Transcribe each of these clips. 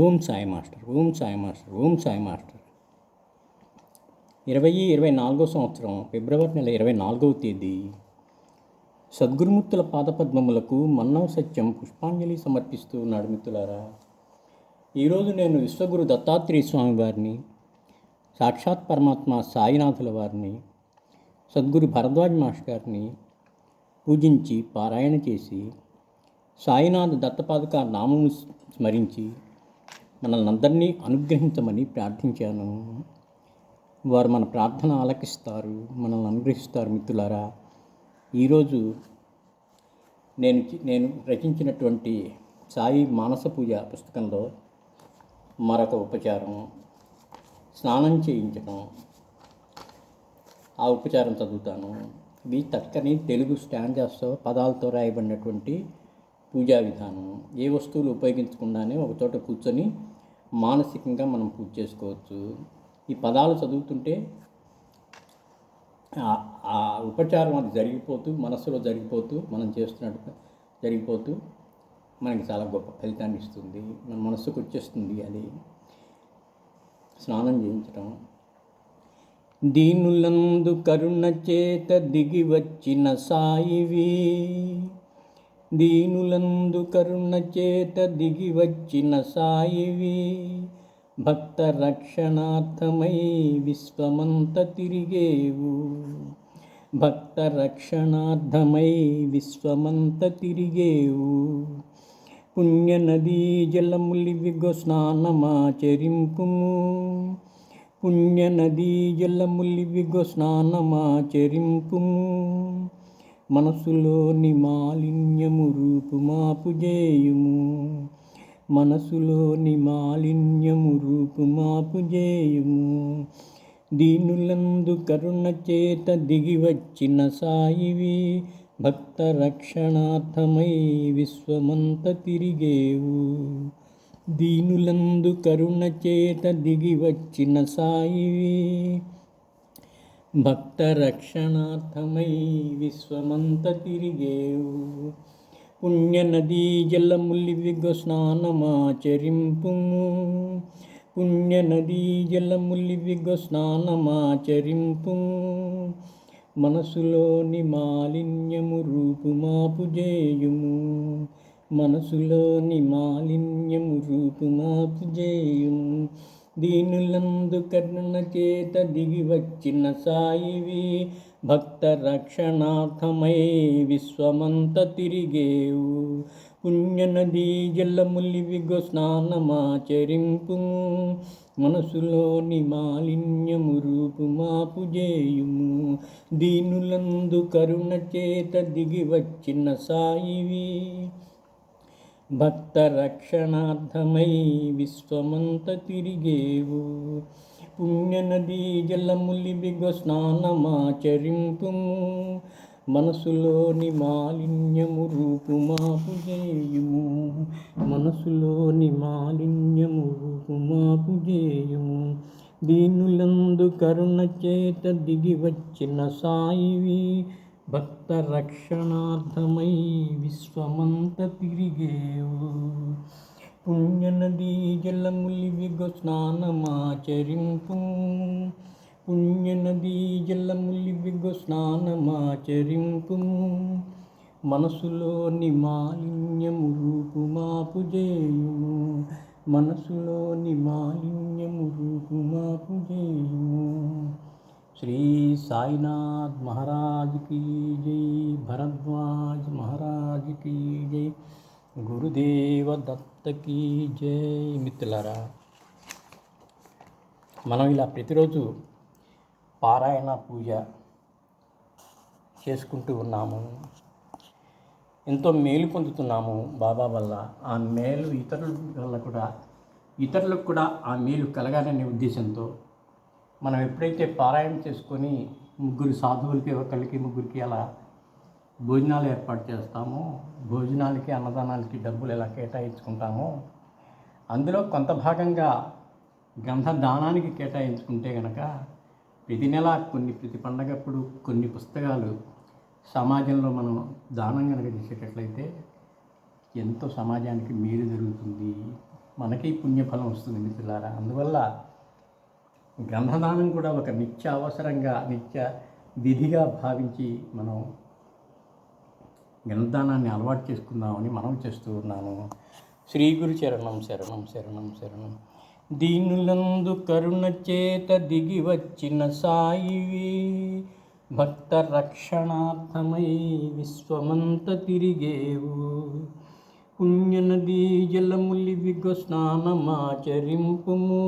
Om Sai master Om Sai master Om Sai master. ఇరవై ఇరవై నాలుగో సంవత్సరం ఫిబ్రవరి నెల ఇరవై నాలుగవ తేదీ. సద్గురుమూర్తుల పాదపద్మములకు మన్నవ సత్యం పుష్పాంజలి సమర్పిస్తూ ఉన్నాడు మిత్రులారా. ఈరోజు నేను విశ్వగురు దత్తాత్రేయ స్వామి వారిని సాక్షాత్ పరమాత్మ సాయినాథుల వారిని సద్గురు భరద్వాజ్ మాస్టర్ గారిని పూజించి పారాయణ చేసి సాయినాథ్ దత్తపాదుక నామము స్మరించి మనల్ని అందరినీ అనుగ్రహించమని ప్రార్థించాను. వారు మన ప్రార్థన ఆలకిస్తారు మనల్ని అనుగ్రహిస్తారు మిత్రులారా. ఈరోజు నేను చి- నేను రచించినటువంటి సాయి మానస పూజ పుస్తకంలో మరొక ఉపచారం స్నానం చేయించడం ఆ ఉపచారం చదువుతాను. ఇవి చక్కని తెలుగు స్టాండ్జాస్తో పదాలతో రాయబడినటువంటి పూజా విధానం. ఏ వస్తువులు ఉపయోగించకుండానే ఒక చోట కూర్చొని మానసికంగా మనం పూజ చేసుకోవచ్చు. ఈ పదాలు చదువుతుంటే ఆ- ఆ ఉపచారం అది జరిగిపోతూ మనసులో జరిగిపోతూ మనం చేస్తున్నట్టు జరిగిపోతూ మనకి చాలా గొప్ప ఫలితాన్ని ఇస్తుంది. మన మనస్సుకు వచ్చేస్తుంది అది. స్నానం చేయించడం దీనులందు కరుణ చేత దిగి వచ్చిన సాయివి దీనులందు కరుణ చేత దిగి వచ్చిన సాయివి భక్త రక్షణార్థమై విశ్వమంత తిరిగేవు. భక్త రక్షణార్థమై విశ్వమంత తిరిగేవు. పుణ్యనదీ జలములివిగో స్నానమాచరింపుము. పుణ్యనదీ జలములివిగో స్నానమాచరింపుము. మనసులోని మాలిన్యము రూపుమాపు చేయుము మనసులోని మాలిన్యము రూపుమాపు చేయుము దీనులందు కరుణ చేత దిగివచ్చిన సాయివి భక్త రక్షణార్థమై విశ్వమంత తిరిగేవు. దీనులందు కరుణ చేత దిగివచ్చిన సాయివి భక్తరక్షణార్థమై విశ్వమంత తిరిగేవు. పుణ్యనదీ జలములివిగో స్నానమాచరింపుము. పుణ్యనదీ జలములివిగో స్నానమాచరింపుము. మనసులోని మాలిన్యము రూపుమాపు చేయుము మనసులోని మాలిన్యము రూపుమాపు చేయుము దీనులందు కరుణ చేత దిగి వచ్చిన సాయివి భక్త రక్షణార్థమై విశ్వమంత తిరిగేవు. పుణ్యనదీ జలములివిగో స్నానమాచరింపు మనసులోని మాలిన్యము రూపుమాపు చేయుము దీనులందు కరుణ చేత దిగి వచ్చిన సాయివి భక్త రక్షణార్థమై విశ్వమంత తిరిగేవు. పుణ్యనదీ జలములిబిగ స్నానమాచరింపుము. మనసులోని మాలిన్యము రూపుమాపు చేయుము. మనసులోని మాలిన్యము రూపుమాపు చేయుము. దీనులందు కరుణ చేత దిగి వచ్చిన సాయివి. భక్త రక్షణార్థమై విశ్వమంత తిరిగేవు. పుణ్యనదీ జలములివిగ స్నానమాచరింపు పుణ్యనదీ జలములివిగ స్నానమాచరింపు మనసులోని మాలిన్యము రూపుమాపు చేయుము మనసులోని మాలిన్యము రూపుమాపు చేయుము శ్రీ సాయినాథ్ మహారాజ్కి జై భరద్వాజ్ మహారాజ్కి జై గురుదేవ దత్తకి జై. మిత్రులారా మనం ఇలా ప్రతిరోజు పారాయణ పూజ చేసుకుంటూ ఉన్నాము. ఎంతో మేలు పొందుతున్నాము బాబా వల్ల. ఆ మేలు ఇతరుల వల్ల కూడా ఇతరులకు కూడా ఆ మేలు కలగాలనే ఉద్దేశంతో మనం ఎప్పుడైతే పారాయణ చేసుకొని ముగ్గురు సాధువులకి ఒకళ్ళకి ముగ్గురికి అలా భోజనాలు ఏర్పాటు చేస్తామో భోజనాలకి అన్నదానాలకి డబ్బులు ఎలా కేటాయించుకుంటామో అందులో కొంత భాగంగా గ్రంథ దానానికి కేటాయించుకుంటే గనక ప్రతి నెల కొన్ని ప్రతి పండగప్పుడు కొన్ని పుస్తకాలు సమాజంలో మనం దానం కనుక చేసేటట్లయితే ఎంతో సమాజానికి మేలు జరుగుతుంది. మనకి పుణ్యఫలం వస్తుంది మిత్రులారా. అందువల్ల గ్రంథదానం కూడా ఒక నిత్య అవసరంగా నిత్య విధిగా భావించి మనం గ్రంథదానాన్ని అలవాటు చేసుకుందామని మనం చేస్తూ ఉన్నాను శ్రీ గురు చరణం శరణం శరణం శరణం. దీనులందు కరుణ చేత దిగి వచ్చిన సాయివి భక్త రక్షణార్థమై విశ్వమంత తిరిగేవు. పుణ్యనదీ జలములివిగో స్నానమాచరింపుము.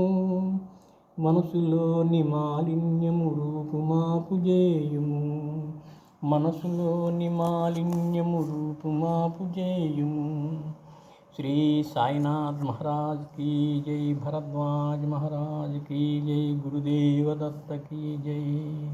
మనసులోని మాలిన్యము రూపుమాపు చేయుము. మనసులోని మాలిన్యము రూపుమాపు చేయుము. శ్రీ సాయినాథ్ మహారాజ్ కీ జై భరద్వాజ్ మహారాజ్ కీ జై గురుదేవదత్త కీ జై.